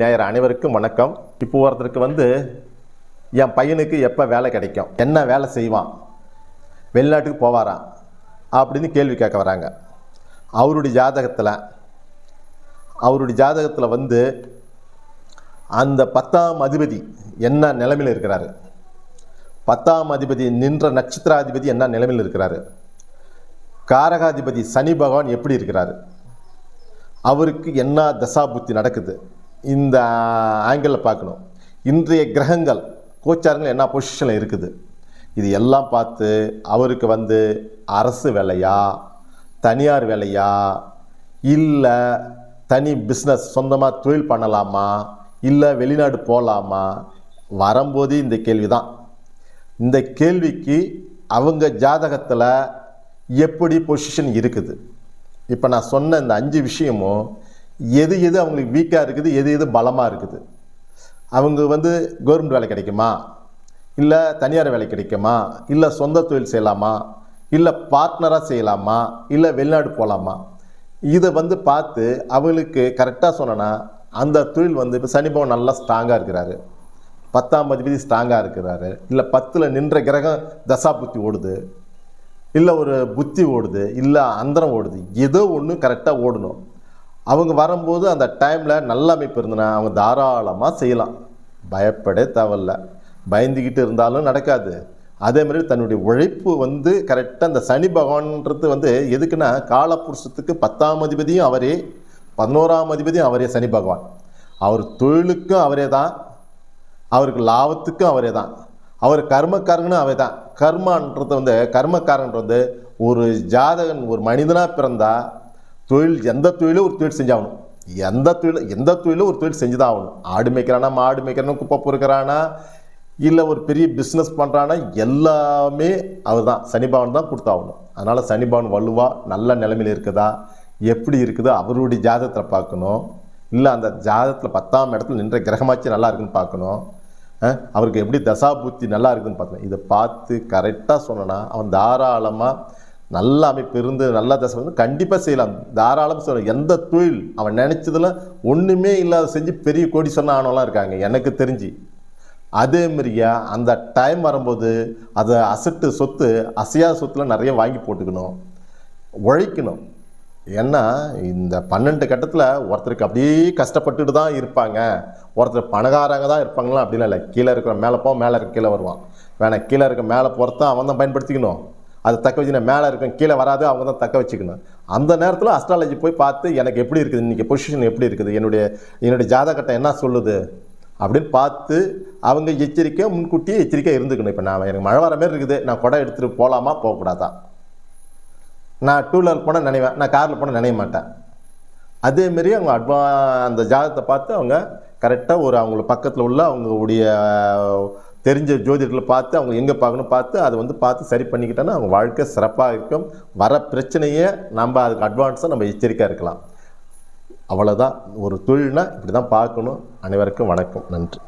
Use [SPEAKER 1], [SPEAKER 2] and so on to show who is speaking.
[SPEAKER 1] நேயர் அனைவருக்கும் வணக்கம். இப்போ ஒருத்தருக்கு வந்து என் பையனுக்கு எப்போ வேலை கிடைக்கும்? என்ன வேலை செய்வான்? வெளிநாட்டுக்கு போவாராம் அப்படின்னு கேள்வி கேட்க வராங்க. அவருடைய ஜாதகத்தில் அவருடைய ஜாதகத்தில் வந்து அந்த பத்தாம் அதிபதி என்ன நிலைமையில் இருக்கிறாரு? பத்தாம் அதிபதி நின்ற நட்சத்திராதிபதி என்ன நிலைமையில் இருக்கிறாரு? காரகாதிபதி சனி பகவான் எப்படி இருக்கிறாரு? அவருக்கு என்ன தசாபுத்தி நடக்குது? இந்த ஆங்கிளில் பார்க்கணும். இன்றைய கிரகங்கள் கோச்சாரங்கள் என்ன பொசிஷனில் இருக்குது? இது எல்லாம் பார்த்து அவருக்கு வந்து அரசு வேலையா? தனியார் வேலையா? இல்லை தனி பிஸ்னஸ் சொந்தமாக தொழில் பண்ணலாமா? இல்லை வெளிநாடு போகலாமா வரும்போது இந்த கேள்வி தான் இந்த கேள்விக்கு அவங்க ஜாதகத்தில் எப்படி பொசிஷன் இருக்குது? இப்போ நான் சொன்ன இந்த அஞ்சு விஷயமும் எது எது அவங்களுக்கு வீக்காக இருக்குது எது எது பலமாக இருக்குது? அவங்க வந்து கவர்மெண்ட் வேலை கிடைக்குமா? இல்லை தனியார் வேலை கிடைக்குமா? இல்லை சொந்த தொழில் செய்யலாமா? இல்லை பார்ட்னராக செய்யலாமா? இல்லை வெளிநாடு போகலாமா இதை வந்து பார்த்து அவங்களுக்கு கரெக்டாக சொன்னேன்னா அந்த தொழில் வந்து இப்போ சனிபவன் நல்லா ஸ்ட்ராங்காக இருக்கிறாரு. பத்தாம் அதிபதி ஸ்ட்ராங்காக இருக்கிறாரு. இல்லை பத்தில் நின்ற கிரகம் தசா புத்தி ஓடுது. இல்லை ஒரு புத்தி ஓடுது இல்லை அந்தரம் ஓடுது. ஏதோ ஒன்று கரெக்டாக ஓடணும். அவங்க வரும்போது அந்த டைமில் நல்ல அமைப்பு இருந்ததுன்னா அவங்க தாராளமாக செய்யலாம். பயப்படே தேவையில்ல. பயந்துக்கிட்டு இருந்தாலும் நடக்காது. அதே மாதிரி தன்னுடைய உழைப்பு வந்து கரெக்டாக அந்த சனி பகவான்ன்றது வந்து எதுக்குன்னா காலப்புருஷத்துக்கு பத்தாம் அதிபதியும் அவரே பதினோராம் அதிபதியும் அவரே சனி பகவான். அவர் தொழிலுக்கும் அவரே தான். அவருக்கு லாபத்துக்கும் அவரே தான். அவர் கர்மக்காரங்கனும் அவரே தான். கர்மான்றது வந்து கர்மக்காரன்றது வந்து ஒரு ஜாதகன் ஒரு மனிதனாக பிறந்தால் தொழில் எந்த தொழிலும் ஒரு தொழில் செஞ்சாகணும். எந்த தொழில் எந்த தொழிலும் ஒரு தொழில் செஞ்சு தான் ஆகணும் ஆடு மேய்க்கிறானா மாடு மேய்க்கிறானா குப்பை பொறுக்கிறானா இல்லை ஒரு பெரிய பிஸ்னஸ் பண்ணுறானா எல்லாமே அவர் தான் சனிபவன் தான் கொடுத்தாகணும். அதனால் சனிபவன் வலுவாக நல்ல நிலைமையில் இருக்குதா? எப்படி இருக்குதோ? அவருடைய ஜாதகத்தில் பார்க்கணும். இல்லை அந்த ஜாதகத்தில் பத்தாம் இடத்துல நின்ற கிரகமாச்சு நல்லா இருக்குன்னு பார்க்கணும். அவருக்கு எப்படி தசாபுத்தி நல்லா இருக்குதுன்னு பார்க்கணும் இதை பார்த்து கரெக்டாக சொன்னனா அவன் தாராளமாக நல்ல அமைப்பு இருந்து நல்ல தசை வந்து கண்டிப்பாக செய்யலாம். தாராளமாக சொல்ல எந்த தொழில் அவன் நினச்சதில் ஒன்றுமே இல்லாத செஞ்சு பெரிய கோடி சொன்ன ஆனவங்களாம் இருக்காங்க. எனக்கு தெரிஞ்சு. அதே மாதிரியா அந்த டைம் வரும்போது அதை அசட்டு சொத்து அசையாத சொத்துல நிறைய வாங்கி போட்டுக்கணும். உழைக்கணும். ஏன்னா இந்த பன்னெண்டு கட்டத்தில் ஒருத்தருக்கு அப்படியே கஷ்டப்பட்டுட்டு தான் இருப்பாங்க. ஒருத்தர் பணக்காரங்க தான் இருப்பாங்களா அப்படிலாம் இல்லை. கீழே இருக்கிற மேலே போவோம் மேலே இருக்க கீழே வருவான். வேணாம் கீழே இருக்க மேலே போகிறத அவன் தான் பயன்படுத்திக்கணும். அது தக்க வச்சுக்கணும் மேலே இருக்கும் கீழே வராது அவங்க தான் தக்க வச்சுக்கணும். அந்த நேரத்தில் அஸ்ட்ராலஜி போய் பார்த்து எனக்கு எப்படி இருக்குது இன்றைக்கி பொசிஷன் எப்படி இருக்குது என்னுடைய என்னுடைய ஜாதகட்டம் என்ன சொல்லுது அப்படின்னு பார்த்து அவங்க எச்சரிக்கை முன்கூட்டியே எச்சரிக்கையாக இருந்துக்கணும். இப்போ நான் எனக்கு மழை வர மாதிரி இருக்குது நான் குடம் எடுத்துகிட்டு போகலாமா போகக்கூடாதா? நான் டூ வீலர் போனால் நினைவேன் நான் காரில் போனால் நினைய மாட்டேன். அதேமாரி அவங்க அட்வா அந்த ஜாதகத்தை பார்த்து அவங்க கரெக்டாக ஒரு அவங்களுக்கு பக்கத்தில் உள்ள அவங்களுடைய தெரிஞ்ச ஜோதிடர்களை பார்த்து அவங்க எங்கே பார்க்கணும் பார்த்து அதை வந்து பார்த்து சரி பண்ணிக்கிட்டோன்னா அவங்க வாழ்க்கை சிறப்பாக இருக்கும். வர பிரச்சனையை நம்ம அதுக்கு அட்வான்ஸாக நம்ம எச்சரிக்கையாக இருக்கலாம். அவ்வளோதான் ஒரு தொழில்னா இப்படி தான் பார்க்கணும். அனைவருக்கும் வணக்கம். நன்றி.